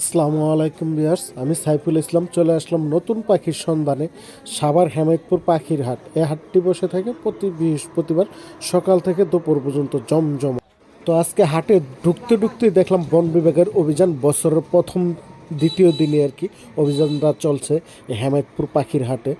আসসালামু আলাইকুম বিয়ার্স আমি সাইফুল ইসলাম চলে আসলাম নতুন পাখির সন্ধানে সাবার হেমায়তপুর পাখির হাট। এ হাটটি বসে থাকে প্রতি বৃহস্পতিবার সকাল থেকে দুপুর পর্যন্ত জমজম তো আজকে হাটে ঢুকতে ঢুকতে দেখলাম বন বিভাগের অভিযান বছরের প্রথম, দ্বিতীয় দিনে আর কি অভিযানটা চলছে হেমায়তপুর পাখির হাটে।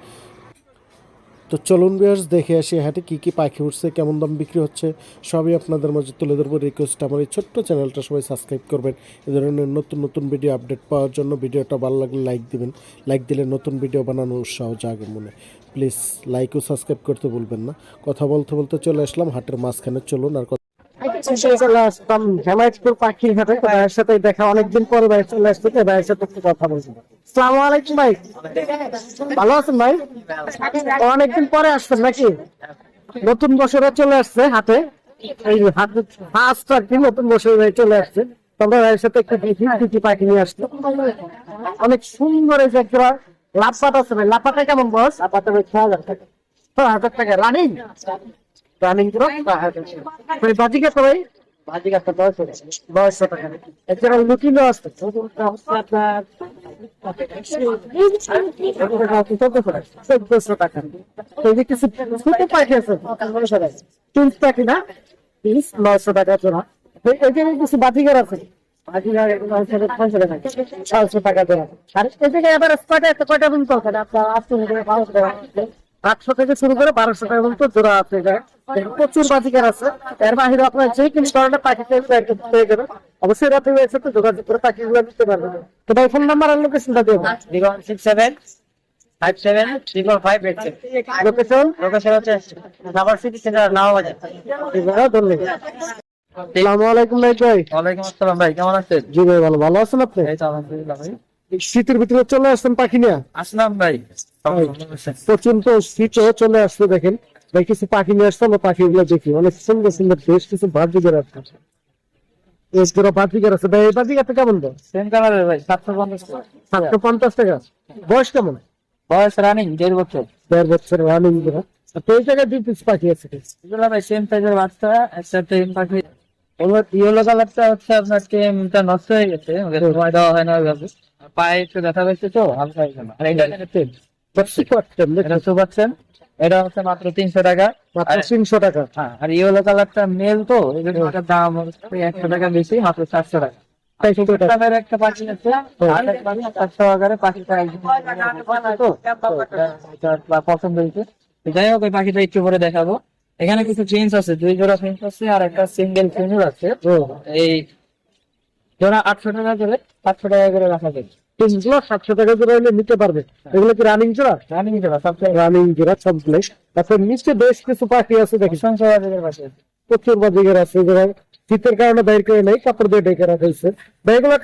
তো চলুন বিয়ার্স দেখে আসি হাটে কী কী পাখি উঠছে, কেমন দাম বিক্রি হচ্ছে, সবই আপনাদের মাঝে তুলে ধরবো। রিকোয়েস্ট আমার এই ছোট্ট চ্যানেলটা সবাই সাবস্ক্রাইব করবেন। এ ধরনের নতুন নতুন ভিডিও আপডেট পাওয়ার জন্য ভিডিওটা ভালো লাগলে লাইক দিবেন। লাইক দিলে নতুন ভিডিও বানানোর উৎসাহ জাগে মনে। প্লিজ লাইক ও সাবস্ক্রাইব করতে বলবেন না। কথা বলতে বলতে চলে আসলাম হাটের মাঝখানে। চলুন আর হেমায়তপুর পাখির হাটে ভাইয়ের সাথে দেখা অনেকদিন পরে ভাই চলে আসছে ভাইয়ের সাথে একটু কথা বলছি সালাম আলাইকুম ভাই। ভালো আছেন ভাই? অনেকদিন পরে আসছেন নাকি? নতুন বছরে চলে আসছে হাটে। এই হাটে ফার্স্ট আর কি নতুন বছরে চলে আসছে। তোমরা ভাইয়ের সাথে একটু দেখি কি পাখি নিয়ে আসছে। অনেক সুন্দর এই যে একটা লাপাট আছে ভাই। লাপাটা কেমন বস লাপাটা ভাই ছ হাজার টাকা। ছ হাজার টাকা। রানিং? রানিং দশশো দশশো টাকা এছাড়া লুকিনো আছে চোদ্দশো টাকা কিছু ছোট পাখি আছে পাখি না নয়শো টাকা জোড়া কিছু আছে ছয়শো টাকা জোড়া আর কয়টা কয়টা আপনার আটশো টাকা আটশো থেকে শুরু করে বারোশো টাকা পর্যন্ত জোড়া আছে প্রচুর বাজিকার আছে। এর বাহিরে আপনার যে কোনো ধরনের পাখি পেয়ে যাবেন অবশ্যই রাতে তো যোগাযোগ করে পাখিগুলো নিতে পারবেন তো ভাই ফোন নাম্বার আর লোকেশনটা zero six seven five seven five eight location location হচ্ছে সাভার সিটি সেন্টার নামাবাজার ধন্যবাদ। আসসালামু আলাইকুম ভাই ভাই। ওয়ালাইকুম আসসালাম ভাই কেমন আছেন? জি ভাই ভালো। ভালো আছেন আপনি? এই তো আলহামদুলিল্লাহ ভাই। শীতের ভিতরে চলে আসছেন পাখি নিয়ে আসলাম ভাই। প্রচুর তো শীত চলে আসছে দেখেন। ভাই কিছু পাখি নিয়ে আসছে আমরা পাখিগুলো দেখি। অনেক সুন্দর সুন্দর বেশ কিছু বাজিকার আছে। বেশ আছে। ভাই এই কেমন দাম? সেম কালারের ভাই সাতশো পঞ্চাশ টাকা। সাতশো পঞ্চাশ টাকা। বয়স কেমন? বয়স রানিং দেড় বছর। দেড় বছর রানিং তো এই জায়গায় দুই পিস পাখি আছে। এগুলো ভাই সেম সাইজের বাচ্চা একটা টেম পাখি। ইয়েলো কালারটা হচ্ছে আপনার টেমটা নষ্ট হয়ে গেছে। ওকে সময় দেওয়া হয় না ওইভাবে। পায়ে একটু ব্যথা পেয়েছে তো হালকা আর এটা টেম এটা তো পাচ্ছেন এটা হচ্ছে মাত্র তিনশো টাকা। মাত্র তিনশো টাকা। হ্যাঁ আর ইয়েলো কালারটা মেল তো এই দাম হচ্ছে একশো টাকা বেশি মাত্র চারশো টাকা। একটা পাখি আছে চারশো আকারে পাখিটা এটা পছন্দ হয়েছে। তো যাই হোক ওই পাখিটা একটু পরে দেখাবো। এখানে কিছু ফিন্স আছে দুই জোড়া ফিন্স আছে আর একটা সিঙ্গেল আছে। এই জোড়া আটশো টাকা করে সাতশো টাকা করে রাখা যায়। সাতশো টাকা হলে নিতে পারবে। এগুলো কি রানিং জোড়া? রানিং জোড়া রানিং জোড়া কমপ্লেক্স তারপর নিচে বেশ কিছু পাখি আছে দেখি। সংসদ পাশে প্রচুর বাজিকার আছে যারা শীতের কারণে বাইর করে নেই কাপড় দিয়ে ডেকে রাখা হয়েছে। এগুলো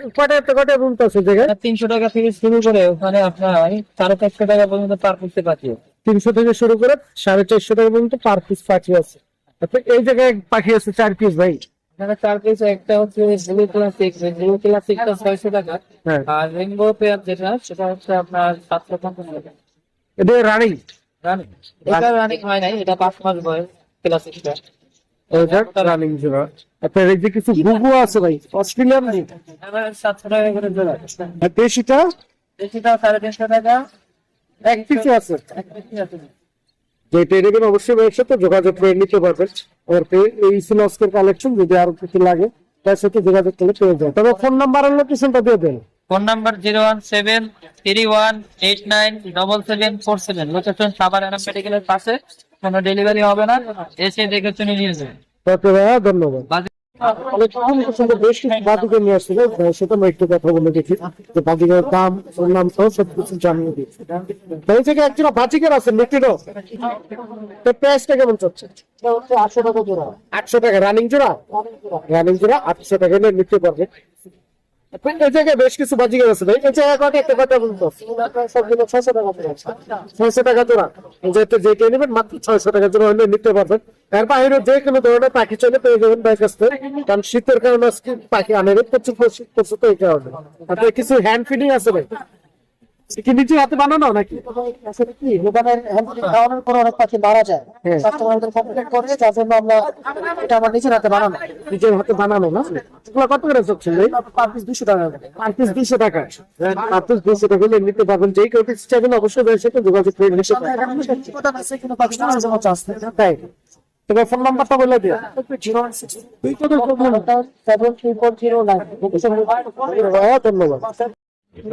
একটা রুম আছে জায়গায়? তিনশো টাকা থেকে শুরু করে ওখানে আপনার সাড়ে চারশো টাকা পর্যন্ত পার করতে পারছি তিনশো থেকে শুরু করে সাড়ে চারশো টাকা পর্যন্ত পার পিস পাখি আছে। এই জায়গায় পাখি আছে চার পিস ভাই। এখানে চার পিস একটা হচ্ছে ব্লু ক্লাসিক ব্লু ক্লাসিকটা ছয়শো টাকা। হ্যাঁ। আর রেইনবো পেয়ার যেটা সেটা হচ্ছে আপনার সাতশো পঞ্চাশ টাকা। এটা রানিং রানিং এটা রানিং হয় নাই এটা পাঁচ মাস বয়স ক্লাসিকটা এটা রানিং জোড়া আপনার এই যে কিছু গুগু আছে ভাই অস্ট্রেলিয়ান সাতশো টাকা করে জোড়া দেশিটা? দেশিটা সাড়ে তিনশো টাকা। এক পিসে আছে। এক পিসি আছে। যে টেলিভিশন অবশ্যই ভাইয়ের সাথে যোগাযোগ করে নিতে পারবেন। আর এই ছিল কালেকশন যদি আরও কিছু লাগে তার সাথে যোগাযোগ করলে পেয়ে যায় তবে ফোন নাম্বার আর লোকেশনটা দিয়ে দেন। Phone number zero one seven three one eight nine double seven four seven location Savar Enam মেডিকেলের পাশে। কোনো ডেলিভারি হবে না। এসে দেখে শুনে নিয়ে যাবে ওকে ধন্যবাদ। অনেক সুন্দর সুন্দর বেশ কিছু বাদিকে নিয়ে আসছিল। ভাইয়ের আমরা একটু কথা বলে দেখি। যে বাদিকের দাম ওর নাম সহ সবকিছু জানিয়ে দিই। এই থেকে একজন বাজিকের আছে তো প্রাইসটা কেমন চলছে? আটশো টাকা জোড়া। আটশো টাকা রানিং জোড়া? রানিং জোড়া আটশো টাকা নিয়ে নিতে পারবে। ছয়শো টাকা জোড়া। যেটা নেবেন মাত্র ছয়শো টাকা জোড়া নিতে পারবেন। বাইরে যে পাখি চলে পেয়ে যাবেন বাইক থেকে। কারণ শীতের কারণে পাখি আনে প্রচুর প্রচুর প্রচুর এই কারণে। কিছু হ্যান্ড ফিডিং আছে ভাই। কি হাতে বানানো নাকি? আসলে কি দোকানের খাওয়ানোর পর অনেক পাখি মারা যায়। হ্যাঁ। কমপ্লেন করে যার জন্য আমরা এটা আমার নিজের হাতে বানানো। নিজের হাতে বানানো না? এগুলো কত করে চলছে ভাই পার পিস দুশো টাকা পার পিস দুশো টাকা। পার পিস দুশো টাকা হলে নিতে পারবেন যেই কেউ পিস চাইবেন অবশ্যই যোগাযোগ করে নিতে তাই। তবে ফোন নাম্বারটা বলে দিও। জিরো ওয়ান সিক্স ধন্যবাদ।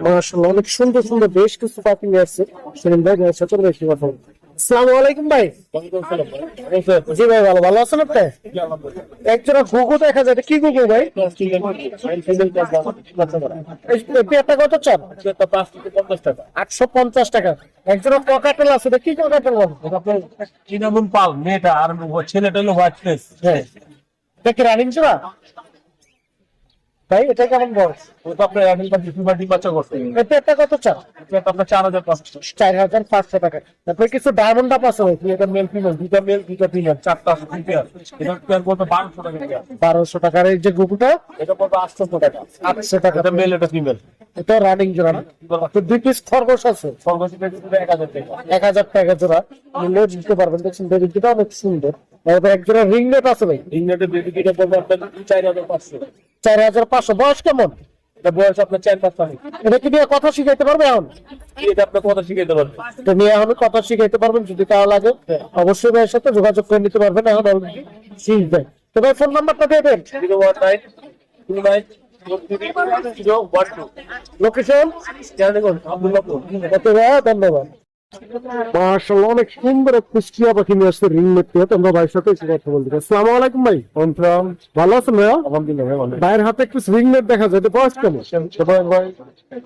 মাশাআল্লাহ অনেক সুন্দর সুন্দর বেশ কিছু পাখি নিয়ে আসছে সেলিম ভাই সাথে বেশি কথা বলব। আসসালামু আলাইকুম ভাই জি ভাই ভালো ভালো আছেন আপনি একজোড়া ঘুঘু দেখা যায় কি ঘুঘু ভাই এই পেয়ারটা কত চান আটশো পঞ্চাশ টাকা একজোড়া ককাটেল আছে কি ককাটেল চিনামন পাল মেয়েটা আর ছেলেটা হলো হোয়াইট ফেস হ্যাঁ এটা রানিং জোড়া ভাই এটা কেমন বয়স? আপনার এখন পাচ্ছি ফিফা টি বাচ্চা করছে। এই পেয়ারটা কত চান এটা আপনার চার হাজার পাঁচশো। চার হাজার পাঁচশো টাকা। তারপরে কিছু ডায়মন্ড আপ আছে ভাই এটা মেল ফিমেল দুটা মেল দুটা ফিমেল চারটা আছে পেয়ার এটা পেয়ার বলতে বারোশো টাকা বারোশো টাকার এই যে গুপুটা এটা বলতে আটশো টাকা। আটশো টাকা। এটা মেল এটা ফিমেল এটা রানিং জোড়া না? তো দুই পিস খরগোশ আছে। খরগোশ এক হাজার টাকা। এক হাজার টাকা জোড়া। নিলে দিতে পারবেন। দেখছেন অনেক সুন্দর। রিং নেট আছে ভাই। ইংল্যান্ডের বেবি কিটা বলতে আপনার চার হাজার পাঁচশো। চার হাজার পাঁচশো। বয়স কেমন? এটা বয়স আপনার চার পাঁচ মাস। এটা কি নিয়ে কথা শিখাইতে পারবে এখন? এটা আপনার কথা শিখাইতে পারবে? এটা নিয়ে এখন কথা শিখাইতে পারবেন যদি তাও লাগে। অবশ্যই ভাইয়ের সাথে যোগাযোগ করে নিতে পারবেন এখন অলরেডি শিখবেন তো ভাই ফোন নাম্বারটা দিয়ে দেন। Zero one nine two nine location ধন্যবাদ। অনেক সুন্দর কুষ্টিয়া পাখি নিয়ে আসছে রিং মেটতে তোমরা ভাইয়ের সাথে একটু কথা বলতে আসসালামু আলাইকুম ভাই। কনফার্ম ভালো আছেন ভাইয়া? আলহামদুলিল্লাহ ভাই ভালো ভাইয়ের হাতে একটু রিং নেট দেখা যায় বয়স কেমন? ভাই ভাই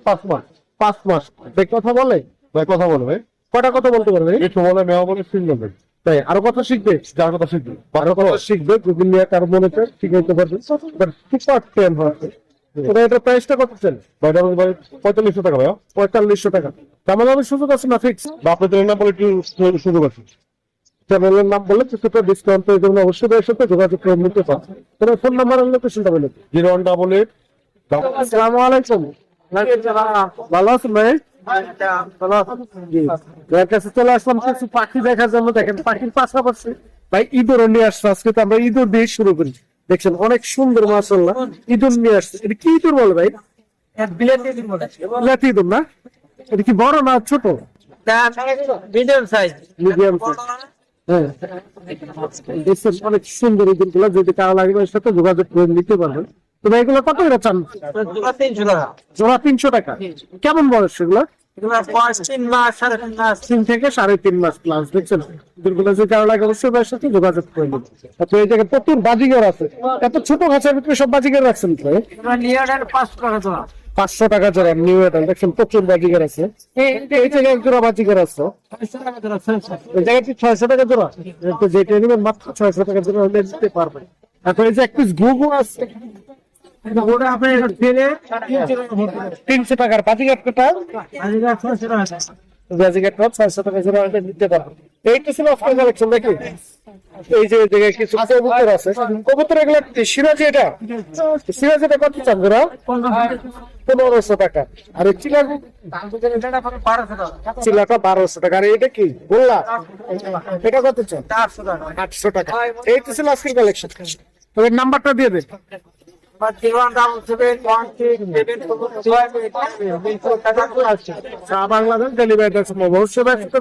পাঁচ মাস। পাঁচ মাস। ভাই কথা বলে? ভাই কথা বলো ভাই। কটা কথা বলতে পারবে? একটু বলে মেয়া বলে ভাই তাই আরও কথা শিখবে? যার কথা শিখবি। আরও কথা শিখবে গুগল নিয়ে কারও মনে চায় শিখাইতে পারবে। টেন হচ্ছে এটা এটা প্রাইসটা কত ভাই ডাবল ভাই পঁয়তাল্লিশশো টাকা ভাইয়া। পঁয়তাল্লিশশো টাকা। তেমন আমি সুযোগ আছে না ফিক্স বা বলে একটু সুযোগ আছে। চ্যানেলের নাম বলে কিছুটা ডিসকাউন্ট পেয়ে যাবেন। অবশ্যই ভাইয়ের সাথে যোগাযোগ করে নিতে তোমার ফোন নাম্বার আর লোকেশনটা বলে জিরো ওয়ান ডাবল এইট। আসসালামু আলাইকুম। ভালো আছেন ভাই? ভালো কাছে চলে আসলাম কিছু পাখি দেখার জন্য। দেখেন পাখির পাশাপাশি ভাই ইঁদুরও নিয়ে আসছে। আজকে তো আমরা ইঁদুর দিয়ে শুরু করি। দেখছেন অনেক সুন্দর মাসাল্লাহ ইঁদুর নিয়ে আসছে। এটা কি ইঁদুর বলে ভাই? ইঁদুর না? এটা কি বড় না ছোট? মিডিয়াম সাইজ মিডিয়াম হ্যাঁ। অনেক সুন্দর ইঁদুরগুলো যদি কারও লাগবে এর সাথে যোগাযোগ করে নিতে পারবেন তো ভাই এগুলো কত করে চান? তিনশো টাকা। জোড়া তিনশো টাকা। কেমন বয়স সেগুলো তিন থেকে সাড়ে তিন মাস প্লাস দেখছেন? দুর্গুলো যে কারও লাগে অবশ্যই ভাইয়ের সাথে যোগাযোগ করে নিন তারপরে এই জায়গায় প্রচুর বাজিগর আছে। এত ছোট গাছের ভিতরে সব বাজিগর রাখছেন তো পাঁচশো টাকা জোড়া। নিউ এডাল দেখছেন? প্রচুর বাজিগর আছে। এই এই জায়গায় এক জোড়া বাজিগর আছে। এই জায়গায় কি ছয়শো টাকা জোড়া? তো যেটা নেবেন মাত্র ছয়শো টাকা জোড়া হলে দিতে পারবেন। এখন এই যে এক পিস ঘুঘু আছে। ওটা আপনি ফেলে তিনশো টাকার কোটা টাকা বাজিগরটা ছয়শো টাকা জোড়া হলে দিতে পারবেন এইটা ছিল আপনার কালেকশন নাকি? এই যে এই জায়গায় কিছু কবুতর আছে। কবুতর এগুলো সিরাজি এটা? সিরাজি এটা কত চান জোড়া পনেরোশো টাকা। আর চিলা চিলাটা বারোশো টাকা। আর এটা কি? বললা এটা কত চান চারশো টাকা। আটশো টাকা। এই তো ছিল আজকের কালেকশন তবে নাম্বারটা দিয়ে দেন। বাংলাদেশ ডেলিভারি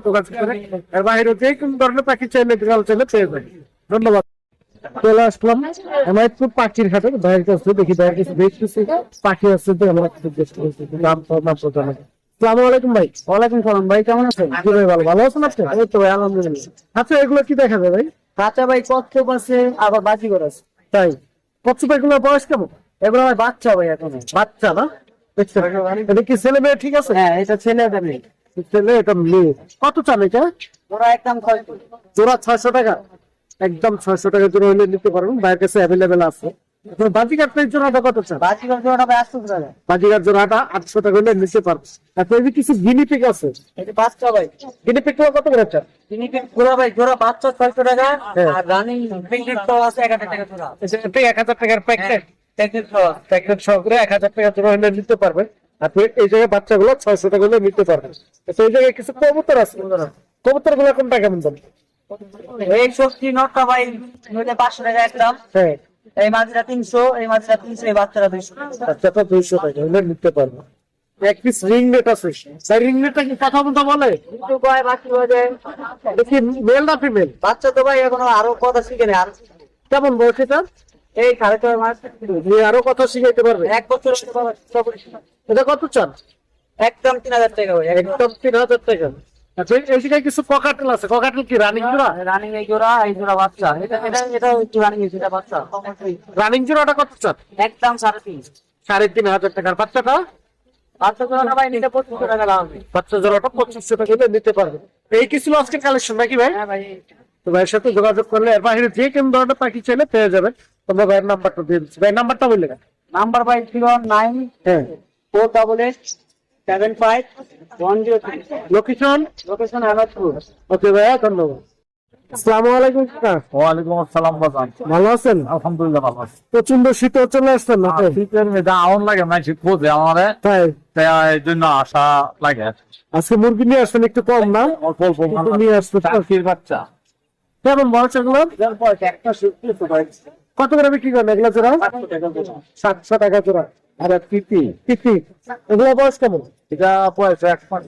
যোগাযোগ করে এর বাইরে যে কোন ধরনের পাখি চাইলে চাইলে পেয়ে যাবেন ধন্যবাদ চলে আসলাম আমার একটু পাখির হাটে ভাইয়ের কাছে দেখি ভাইয়ের কাছে পাখি আছে তো কিছু নাম তো নাম তো জানা আলাইকুম ভাই ওয়ালাইকুম সালাম ভাই কেমন আছেন জি ভাই ভালো ভালো আছেন আপনি এই তো ভাই আলহামদুলিল্লাহ আচ্ছা এগুলো কি দেখা যায় ভাই কাঁচা ভাই কচ্ছপ আছে আবার বাজিগর আছে তাই কচ্ছপ এগুলোর বয়স কেমন? এগুলো আমার বাচ্চা ভাই এখন। বাচ্চা না? এটা কি ছেলে মেয়ে ঠিক আছে? হ্যাঁ এটা ছেলে এটা মেয়ে। ছেলে এটা মেয়ে। কত চান এটা? ওরা একদম জোড়া ছয়শো টাকা। একদম ছয়শো টাকা জোড়া হলে নিতে পারবেন। বাইরের কাছে অ্যাভেলেবেল আছে। জোড়াটা কত জোড়াটা আটশো টাকা। বাজিঘাট জোড়াটা আটশো টাকা হলে নিতে এই যে কিছু গিনিপিক আছে। এটা বাচ্চা ভাই। গিনিপিকগুলো কত করে চান? তিনি জোড়া ভাই জোড়া বাচ্চা ছয়শো টাকা। হ্যাঁ। আর রানিং পিঙ্কেট আছে এক হাজার টাকা জোড়া। এক হাজার টাকার প্যাকেট প্যাকেট সহ প্যাকেট সহকারে এক হাজার টাকা জোড়া হলে নিতে পারবেন। আপনি এই জায়গায় বাচ্চাগুলো ছয়শো টাকা করে নিতে পারবেন। তো এই জায়গায় কিছু কবুতর আছে। কবুতরগুলো কোনটা কেমন দাম? এই সবজি নটটা ভাই পাঁচশো টাকা একদম হ্যাঁ। এই মাছটা তিনশো এই মাছটা তিনশো এই বাচ্চাটা দুইশো। বাচ্চাটা দুইশো টাকা হলে নিতে পারবেন এক পিস রিং নেট আছে। সেই রিং নেটটা কি কথা মতো বলে? কিন্তু ভাই বাকি বাজে? দেখি মেল না ফিমেল বাচ্চা তো ভাই এখনও আরও কথা শিখে নেই আর কেমন এটা? এই সাড়ে ছয় মাস। আরও কথা শিখাইতে পারবে? এক বছর এটা কত চান? একদম তিন হাজার টাকা একদম তিন হাজার টাকা। আচ্ছা এই কিছু ককাটেল আছে? ককাটেল কি রানিং জোড়া? রানিং এই জোড়া এই জোড়া বাচ্চা। এটা এটা এটা রানিং এই বাচ্চা। রানিং জোড়াটা কত চান? একদম সাড়ে তিন। সাড়ে তিন হাজার টাকার বাচ্চাটা? বাচ্চা জোড়াটা ভাই নিতে পঁচিশশো টাকা লাগবে বাচ্চা জোড়াটা পঁচিশশো টাকা নিতে পারবে। এই কি ছিল কালেকশন নাকি ভাই? হ্যাঁ ভাই তো ভাইয়ের সাথে যোগাযোগ করলে এর বাইরে যে কোনো ধরনের পাখি চাইলে পেয়ে যাবেন। তোমরা ভাইয়ের নাম্বারটা দিয়ে দিচ্ছি। ভাই নাম্বারটা বললে নাম্বার ভাই জিরো নাইন হ্যাঁ। Four double eight seven five one zero three location location Ahmedpur okay ভাইয়া ধন্যবাদ। আসসালামু আলাইকুম ওয়ালাইকুম আসসালাম বাজান। ভালো আছেন? আলহামদুলিল্লাহ ভালো আছি। প্রচণ্ড শীতে চলে আসছেন না শীতের মেয়েটা আউন লাগে না শীত খোঁজে আমারে। তাই? তাই এই জন্য আশা লাগে। আজকে মুরগি নিয়ে আসছেন একটু কম না? অল্প অল্প নিয়ে আসতে বাচ্চা। কেমন বয়স এগুলো একটা সত্যি তো ভাই কত করে বিক্রি করেন এগুলো জোড়া সাতশো টাকা আর তিতি। এগুলো বয়স কেমন? এটা পয়সা এক মাস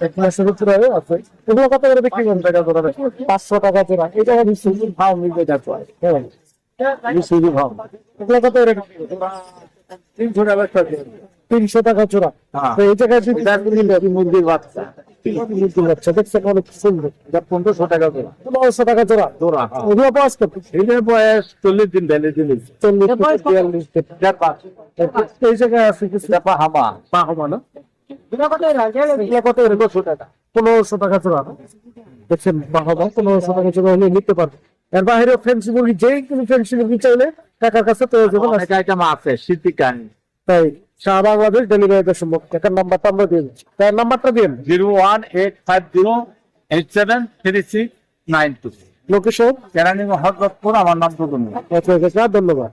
এক মাসের উপরে আছে এগুলো কত করে বিক্রি করেন? টাকা জোড়া পাঁচশো টাকা জোড়া এটা সুযোগ ভাও মিলবে যাচ্ছে হ্যাঁ। শুধু ভাব এগুলো কত করে তিনশো টাকা তিনশো টাকা জোড়া হ্যাঁ। তো এই জায়গায় যদি মুরগির বাচ্চা। মুরগির বাচ্চা দেখছেন অনেক সুন্দর। এটা পনেরোশো টাকা পনেরোশো টাকা জোড়া। জোড়া। ওগুলো বয়স কত? এটার বয়স চল্লিশ দিন ভ্যালি জিনিস চল্লিশ বিয়াল্লিশ দিন। এই জায়গায় আছে কিছু? চাপা হামা। পা হবা না? দুটো কত লাগে এগুলো কত করে পনেরোশো টাকা। জোড়া। দেখছেন পা পনেরোশো টাকা জোড়া হলে নিতে পারবে। এর বাইরে ফেন্সি মুরগি যে কোনো ফেন্সি মুরগি চাইলে টাকার কাছে আইটেম আছে। শীতিকান তাই সারা বাংলাদেশ ডেলিভারিতে সম্ভব। টাকার নাম্বারটা আমরা দিয়ে দিচ্ছি। তার নাম্বারটা দিন। Zero one eight five zero eight seven three six nine two location? কেরানি Hazratpur আমার নাম তো আচ্ছা আচ্ছা ধন্যবাদ।